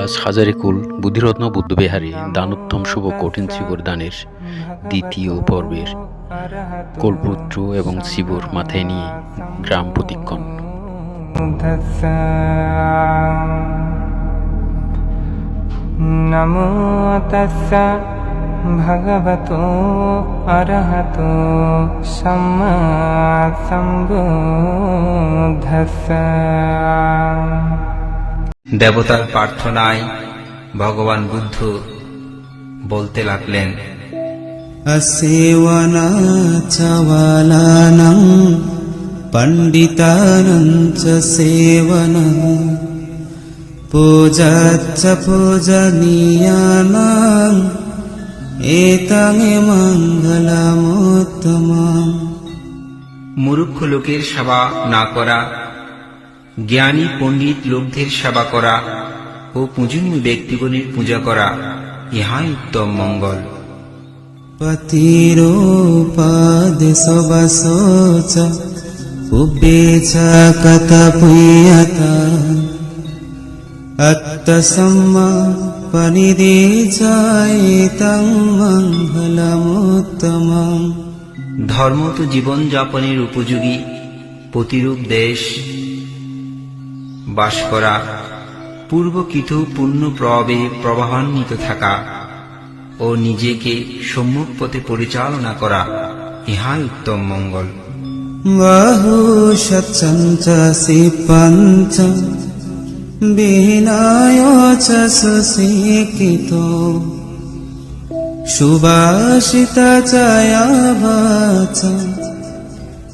আজ হাজারিকুল বুদ্ধিরত্ন বুদ্ধবিহারী দানোত্তম শুভ কঠিন শিবর দানের দ্বিতীয় পর্বের কলপুত্র এবং শিবর মাথায় নিয়ে গ্রাম প্রতিক্ষণ। নমো তস্য ভগবতো অরহতো সম্মা সম্বুদ্ধস্য। দেবতার প্রার্থনায় ভগবান বুদ্ধ বলতে লাগলেন অসেবনাচবালানং পূজা সেবন পূজাচ্চ পূজনীয়ানাং এতং মঙ্গলমোত্তম মুরুক্ষ লোকের সেবা না করা জ্ঞানী পণ্ডিত লোকদের সেবা করা ও পূজনীয় ব্যক্তিগণের পূজা করা ইহাই উত্তম মঙ্গল। পতিরোপাদ সবাসোচ উবেচা ধর্ম তো জীবনযাপনের উপযোগী প্রতিরূপ দেশ বাস করা। পূর্বকৃত পূর্ণ প্রবে প্রবাহান্বিত থাকা ও নিজেকে সম্মুখ পথে পরিচালনা করা, ইহাই উত্তম মঙ্গল। বাহুষঞ্চ পঞ্চ বিনায় সুশীকৃত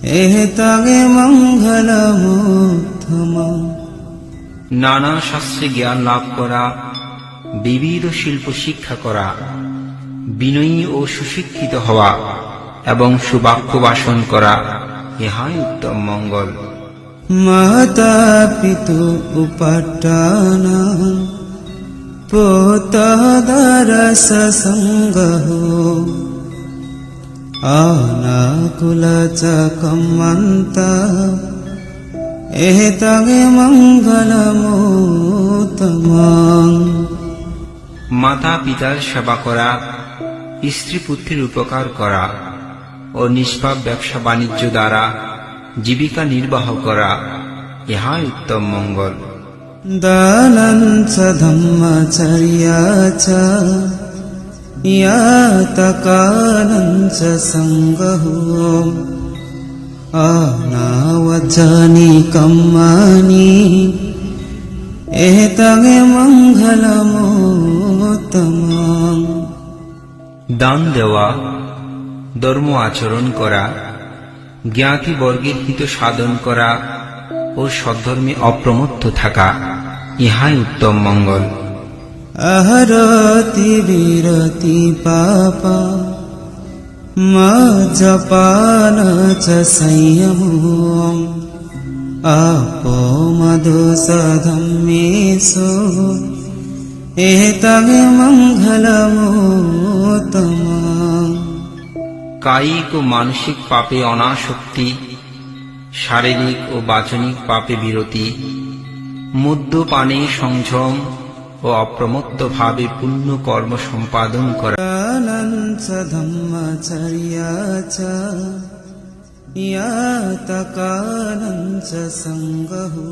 এ তাগে মঙ্গলমুত্তমা নানা শাস্ত্রে জ্ঞান লাভ করা, বিবিধ শিল্প শিক্ষা করা, বিনয়ী ও সুশিক্ষিত হওয়া এবং সুবাক্য বাসন করা, ইহাই উত্তম মঙ্গল। মাতা পিতু উপাটান পোতাদারস আনা আনাকুল চকমন্তা এহতগে মঙ্গল মাতা পিতার সেবা করা স্ত্রী পুত্রের উপকার করা ও নিষ্পাপ ব্যবসা বাণিজ্য দ্বারা জীবিকা নির্বাহ করা ইহা উত্তম মঙ্গল। দানন ধম্মচর্যা চ أنا وجاني كماني إهتاغ منغل মোত্তমাম দান দেওয়া ধর্ম আচরণ করা জ্ঞাতিবর্গের হিত সাধন করা ও সদ্ধর্মে অপ্রমত্ত থাকা ইহাই উত্তম মঙ্গল আহারতি বিরতি পাপা मा जपान च संयमो आपो मधुसधम्मेषु एतगे मङ्गलमुत्तमम् কায়িক ও মানসিক পাপে অনাসক্তি শারীরিক ও বাচনিক পাপে বিরতি মদ্যপানে সংযম ও অপ্রমত্ত ভাবে পুণ্য কর্ম সম্পাদন করা ज्ञानांचा धम्माचर्याचा या तकारांचा संग हो